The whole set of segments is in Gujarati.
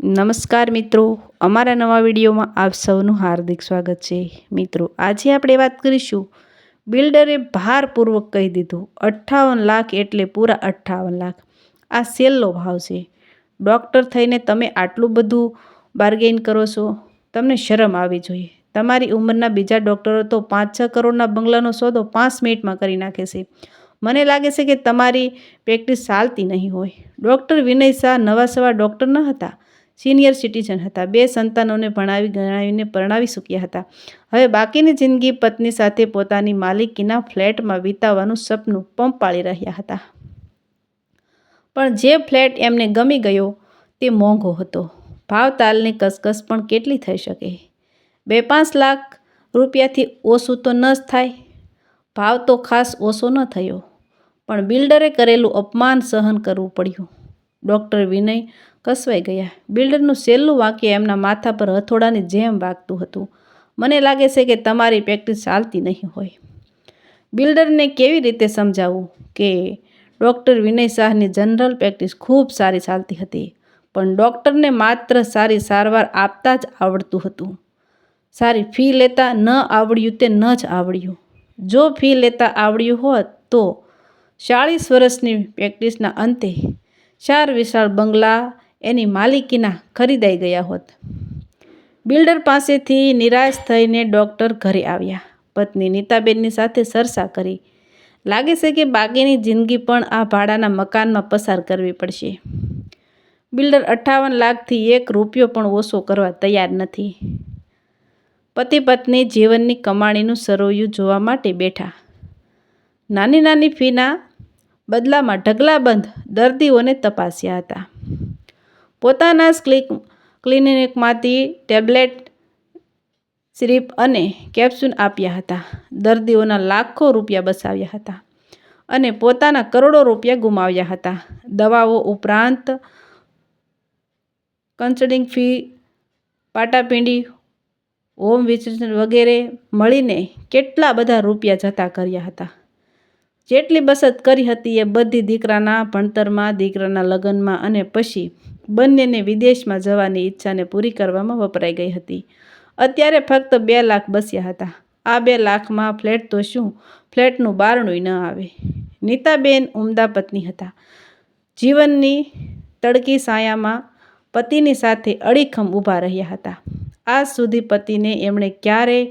નમસ્કાર મિત્રો. અમારા નવા વિડીયોમાં આપ સૌનું હાર્દિક સ્વાગત છે. મિત્રો, આજે આપણે વાત કરીશું બિલ્ડરે ભારપૂર્વક કહી દીધું, અઠ્ઠાવન લાખ એટલે પૂરા અઠ્ઠાવન લાખ. આ સેલનો ભાવ છે. ડૉક્ટર થઈને તમે આટલું બધું બાર્ગેન કરો છો, તમને શરમ આવી જોઈએ. તમારી ઉંમરના બીજા ડૉક્ટરો તો પાંચ છ કરોડના બંગલાનો સોદો પાંચ મિનિટમાં કરી નાખે છે. મને લાગે છે કે તમારી પ્રેક્ટિસ ચાલતી નહીં હોય. ડૉક્ટર વિનય શાહ નવા સવા ડૉક્ટર ન હતા. સિનિયર સિટીઝન હતા. બે સંતાનોને ભણાવી ગણાવીને પરણાવી ચૂક્યા હતા. હવે બાકીની જિંદગી પત્ની સાથે પોતાની માલિકીના ફ્લેટમાં વિતાવવાનું સપનું પંપાળી રહ્યા હતા. પણ જે ફ્લેટ એમને ગમી ગયો, તે મોંઘો હતો. ભાવતાલની કસકસ પણ કેટલી થઈ શકે? બે પાંચ લાખ રૂપિયાથી ઓછું તો ન જ થાય. ભાવ તો ખાસ ઓછો ન થયો. પણ બિલ્ડરે કરેલું અપમાન સહન કરવું પડ્યું. ડૉક્ટર વિનય કસવાઈ ગયા. બિલ્ડરનું છેલ્લું વાક્ય એમના માથા પર હથોડાની જેમ વાગતું હતું. મને લાગે છે કે તમારી પ્રેક્ટિસ ચાલતી નહીં હોય. બિલ્ડરને કેવી રીતે સમજાવવું કે ડૉક્ટર વિનય શાહની જનરલ પ્રેક્ટિસ ખૂબ સારી ચાલતી હતી, પણ ડૉક્ટરને માત્ર સારી સારવાર આપતા જ આવડતું હતું. સારી ફી લેતા ન આવડ્યું તે ન જ આવડ્યું. જો ફી લેતા આવડ્યું હોત તો ચાળીસ વર્ષની પ્રેક્ટિસના અંતે ચાર વિશાળ બંગલા એની માલિકીના ખરીદાઈ ગયા હોત. બિલ્ડર પાસેથી નિરાશ થઈને ડૉક્ટર ઘરે આવ્યા. પત્ની નીતાબેનની સાથે સરસા કરી. લાગે છે કે બાકીની જિંદગી પણ આ ભાડાના મકાનમાં પસાર કરવી પડશે. બિલ્ડર અઠ્ઠાવન લાખથી એક રૂપિયો પણ ઓછો કરવા તૈયાર નથી. પતિ પત્ની જીવનની કમાણીનું સરોયું જોવા માટે બેઠા. નાની નાની ફીના બદલામાં ઢગલાબંધ દર્દીઓને તપાસ્યા હતા. પોતાના ક્લિક ક્લિનિકમાંથી ટેબ્લેટ, સિરીપ અને કેપ્સ્યુલ આપ્યા હતા. દર્દીઓના લાખો રૂપિયા બસાવ્યા હતા અને પોતાના કરોડો રૂપિયા ગુમાવ્યા હતા. દવાઓ ઉપરાંત કન્સલ્ટિંગ ફી, પાટાપિંડી, હોમ વિઝિટ વગેરે મળીને કેટલા બધા રૂપિયા જતા કર્યા હતા. જેટલી બચત કરી હતી એ બધી દીકરાના, ભણતરમાં, દીકરાના લગ્નમાં અને પછી બંનેને વિદેશમાં જવાની ઈચ્છાને પૂરી કરવામાં વપરાઈ ગઈ હતી. અત્યારે ફક્ત બે લાખ બસ્યા હતા. આ બે લાખમાં ફ્લેટ તો શું? ફ્લેટનું બારણું ન આવે. નીતાબેન ઉમદા પત્ની હતા. જીવનની તડકી સાયામાં પતિની સાથે અડીખમ ઊભા રહ્યા હતા. આજ સુધી પતિને એમણે ક્યારેય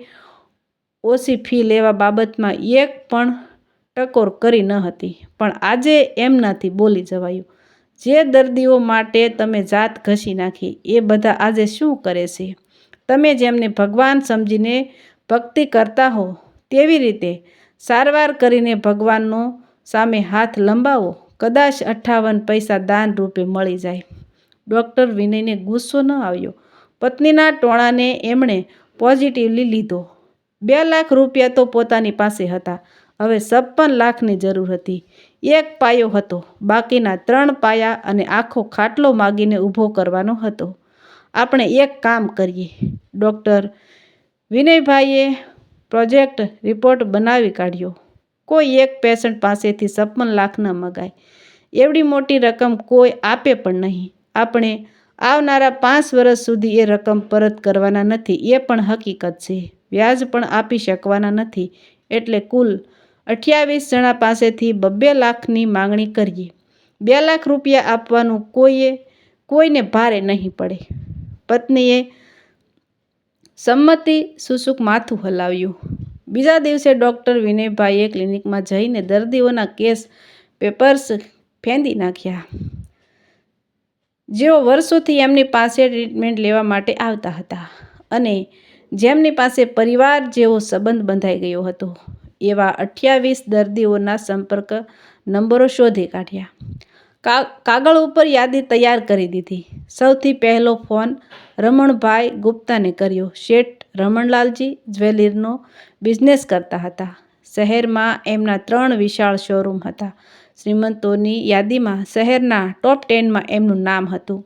ઓછી ફી લેવા બાબતમાં એક પણ ટકોર કરી ન હતી. પણ આજે એમનાથી બોલી જવાયું. જે દર્દીઓ માટે તમે જાત ઘસી નાખી, એ બધા આજે શું કરે છે? તમે જેમને ભગવાન સમજીને ભક્તિ કરતા હો, તેવી રીતે સારવાર કરીને ભગવાનનો સામે હાથ લંબાવો. કદાચ અઠ્ઠાવન પૈસા દાન રૂપે મળી જાય. ડૉક્ટર વિનયને ગુસ્સો ન આવ્યો. પત્નીના ટોણાને એમણે પોઝિટિવલી લીધો. બે લાખ રૂપિયા તો પોતાની પાસે હતા. હવે છપ્પન લાખની જરૂર હતી. એક પાયો હતો. બાકીના ત્રણ પાયા અને આખો ખાટલો માગીને ઊભો કરવાનો હતો. આપણે એક કામ કરીએ. ડૉક્ટર વિનયભાઈએ પ્રોજેક્ટ રિપોર્ટ બનાવી કાઢ્યો. કોઈ એક પેશન્ટ પાસેથી છપ્પન લાખ ન મગાય. એવડી મોટી રકમ કોઈ આપે પણ નહીં. આપણે આવનારા પાંચ વર્ષ સુધી એ રકમ પરત કરવાના નથી. એ પણ હકીકત છે. વ્યાજ પણ આપી શકવાના નથી. એટલે કુલ અઠ્યાવીસ જણા પાસેથી બબ્બે લાખની માંગણી કરીએ. બે લાખ રૂપિયા આપવાનું કોઈએ, કોઈને ભારે નહીં પડે. પત્નીએ સંમતિ સુસુક માથું હલાવ્યું. બીજા દિવસે ડૉક્ટર વિનયભાઈએ ક્લિનિકમાં જઈને દર્દીઓના કેસ પેપર્સ ફેંદી નાખ્યા. જેઓ વર્ષોથી એમની પાસે ટ્રીટમેન્ટ લેવા માટે આવતા હતા અને જેમની પાસે પરિવાર જેવો સંબંધ બંધાઈ ગયો હતો. એવા અઠ્યાવીસ દર્દીઓના સંપર્ક નંબરો શોધી કાઢ્યા. કાગળ ઉપર યાદી તૈયાર કરી દીધી. સૌથી પહેલો ફોન રમણભાઈ ગુપ્તાને કર્યો. શેઠ રમણલાલજી જ્વેલરીનો બિઝનેસ કરતા હતા. શહેરમાં એમના ત્રણ વિશાળ શોરૂમ હતા. શ્રીમંતોની યાદીમાં શહેરના ટોપ ટેનમાં એમનું નામ હતું.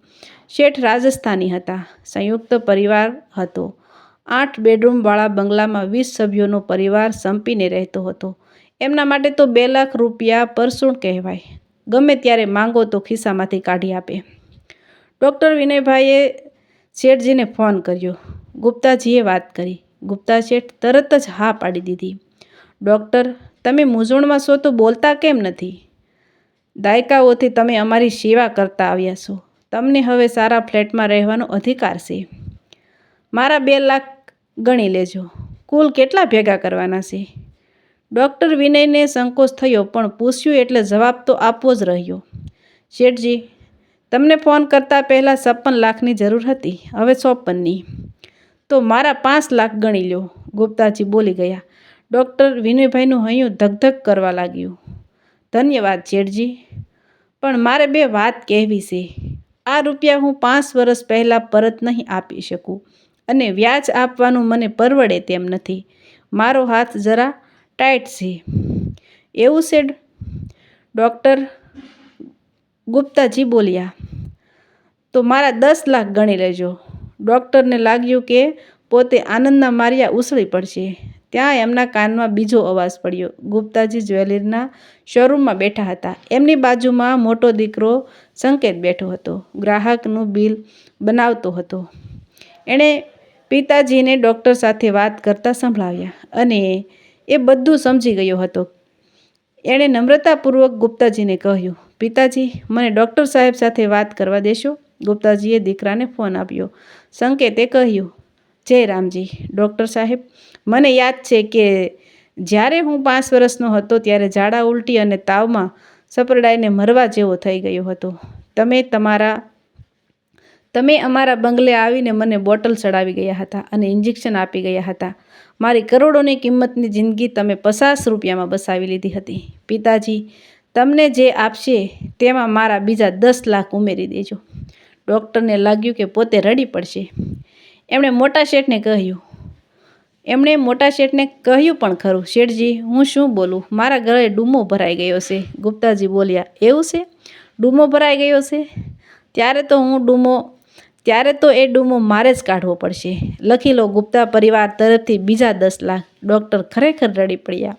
શેઠ રાજસ્થાની હતા. સંયુક્ત પરિવાર હતો. આઠ બેડરૂમવાળા બંગલામાં વીસ સભ્યોનો પરિવાર સંપીને રહેતો હતો. એમના માટે તો બે લાખ રૂપિયા પરસૂણ કહેવાય. ગમે ત્યારે માંગો તો ખિસ્સામાંથી કાઢી આપે. ડૉક્ટર વિનયભાઈએ શેઠજીને ફોન કર્યો. ગુપ્તાજીએ વાત કરી. ગુપ્તા શેઠ તરત જ હા પાડી દીધી. ડૉક્ટર, તમે મૂંઝવણમાં છો તો બોલતા કેમ નથી? દાયકાઓથી તમે અમારી સેવા કરતા આવ્યા છો. તમને હવે સારા ફ્લેટમાં રહેવાનો અધિકાર છે. મારા બે લાખ ગણી લેજો. કુલ કેટલા ભેગા કરવાના છે? ડૉક્ટર વિનયને સંકોચ થયો, પણ પૂછ્યું એટલે જવાબ તો આપવો જ રહ્યો. શેઠજી, તમને ફોન કરતાં પહેલાં છપ્પન લાખની જરૂર હતી, હવે ચોપનની તો મારા પાંચ લાખ ગણી લો ગુપ્તાજી બોલી ગયા. ડૉક્ટર વિનયભાઈનું હૈયું ધગધગ કરવા લાગ્યું. ધન્યવાદ શેઠજી, પણ મારે બે વાત કહેવી છે. આ રૂપિયા હું પાંચ વર્ષ પહેલાં પરત નહીં આપી શકું. અને વ્યાજ આપવાનું મને પરવડે તેમ નથી. મારો હાથ જરા ટાઈટ છે. એવું છે ડૉક્ટર ગુપ્તાજી બોલ્યા. તો મારા દસ લાખ ગણી લેજો. ડૉક્ટરને લાગ્યું કે પોતે આનંદના માર્યા ઉછળી પડશે. ત્યાં એમના કાનમાં બીજો અવાજ પડ્યો. ગુપ્તાજી જ્વેલરીના શોરૂમમાં બેઠા હતા. એમની બાજુમાં મોટો દીકરો સંકેત બેઠો હતો. ગ્રાહકનું બિલ બનાવતો હતો. એણે પિતાજીને ડૉક્ટર સાથે વાત કરતાં સંભળાવ્યા અને એ બધું સમજી ગયો હતો. એણે નમ્રતાપૂર્વક ગુપ્તાજીને કહ્યું, પિતાજી, મને ડૉક્ટર સાહેબ સાથે વાત કરવા દેશો. ગુપ્તાજીએ દીકરાને ફોન આપ્યો. સંકેતે કહ્યું, જય રામજી, ડૉક્ટર સાહેબ, મને યાદ છે કે જ્યારે હું પાંચ વર્ષનો હતો ત્યારે ઝાડા ઉલટી અને તાવમાં સપરડાઈને મરવા જેવો થઈ ગયો હતો. તમે તમારા તમે અમારા બંગલે આવીને મને બોટલ ચડાવી ગયા હતા અને ઇન્જેક્શન આપી ગયા હતા. મારી કરોડોની કિંમતની જિંદગી તમે પચાસ રૂપિયામાં બસાવી લીધી હતી. પિતાજી, તમને જે આપશે તેમાં મારા બીજા દસ લાખ ઉમેરી દેજો. ડૉક્ટરને લાગ્યું કે પોતે રડી પડશે. એમણે મોટા શેઠને કહ્યું. એમણે મોટા શેઠને કહ્યું પણ ખરું. શેઠજી, હું શું બોલું? મારા ઘરે ડૂમો ભરાઈ ગયો છે. ગુપ્તાજી બોલ્યા, એવું છે? ડૂમો ભરાઈ ગયો છે? ત્યારે તો હું ડૂમો ત્યારે તો એ ડૂમો મારે જ કાઢવો પડશે. લખી લો ગુપ્તા પરિવાર તરફથી બીજા દસ લાખ ડૉક્ટર ખરેખર રડી પડ્યા.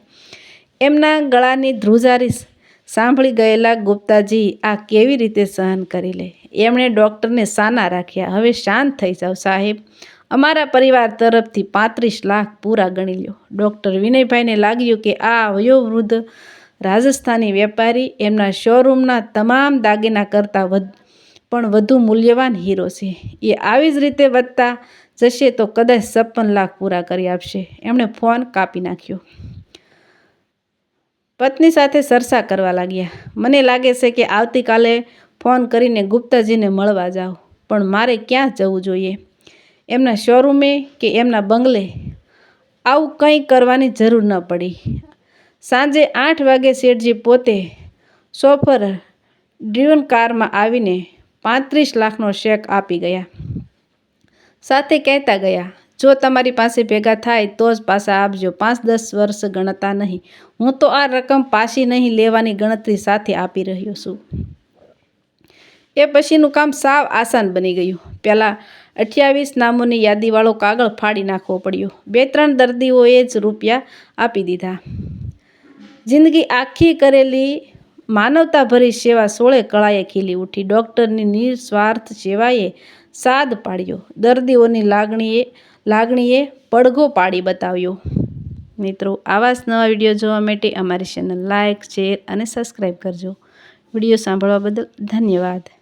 એમના ગળાની ધ્રુજારી સાંભળી ગયેલા ગુપ્તાજી આ કેવી રીતે સહન કરી લે? એમણે ડૉક્ટરને સાના રાખ્યા. હવે શાંત થઈ જાઓ સાહેબ. અમારા પરિવાર તરફથી પાંત્રીસ લાખ પૂરા ગણી લ્યો. ડૉક્ટર વિનયભાઈને લાગ્યું કે આ વયોવૃદ્ધ રાજસ્થાની વેપારી એમના શોરૂમના તમામ દાગીના કરતાં વધ પણ વધુ મૂલ્યવાન હીરો છે. એ આવી જ રીતે વધતા જશે તો કદાચ છપ્પન લાખ પૂરા કરી આપશે. એમણે ફોન કાપી નાખ્યો. પત્ની સાથે સરસા કરવા લાગ્યા. મને લાગે છે કે આવતીકાલે ફોન કરીને ગુપ્તાજીને મળવા જાઓ, પણ મારે ક્યાં જવું જોઈએ? એમના શોરૂમે કે એમના બંગલે? આવું કંઈ કરવાની જરૂર ન પડી. સાંજે આઠ વાગે શેઠજી પોતે સોફર ડ્રીવન કારમાં આવીને પાંત્રીસ લાખનો શેક આપી ગયા. સાથે કહેતા ગયા, જો તમારી પાસે ભેગા થાય તો જ પાછા આપજો, પાંચ દસ વર્ષ ગણતા નહીં. હું તો આ રકમ પાછી નહીં લેવાની ગણતરી સાથે આપી રહ્યો છું. એ પછીનું કામ સાવ આસાન બની ગયું. પહેલાં અઠ્યાવીસ નામોની યાદીવાળો કાગળ ફાડી નાખવો પડ્યો. બે ત્રણ દર્દીઓએ જ રૂપિયા આપી દીધા. જિંદગી આખી કરેલી માનવતાભરી સેવા સોળે કળાએ ખીલી ઉઠી. ડૉક્ટરની નિસ્વાર્થ સેવાએ સાદ પાડ્યો. દર્દીઓની લાગણીએ લાગણીએ પડઘો પાડી બતાવ્યો. મિત્રો આવા જ નવા વીડિયો જોવા માટે અમારી ચેનલ લાઇક શેર અને સબસ્ક્રાઈબ કરજો. વીડિયો સાંભળવા બદલ ધન્યવાદ.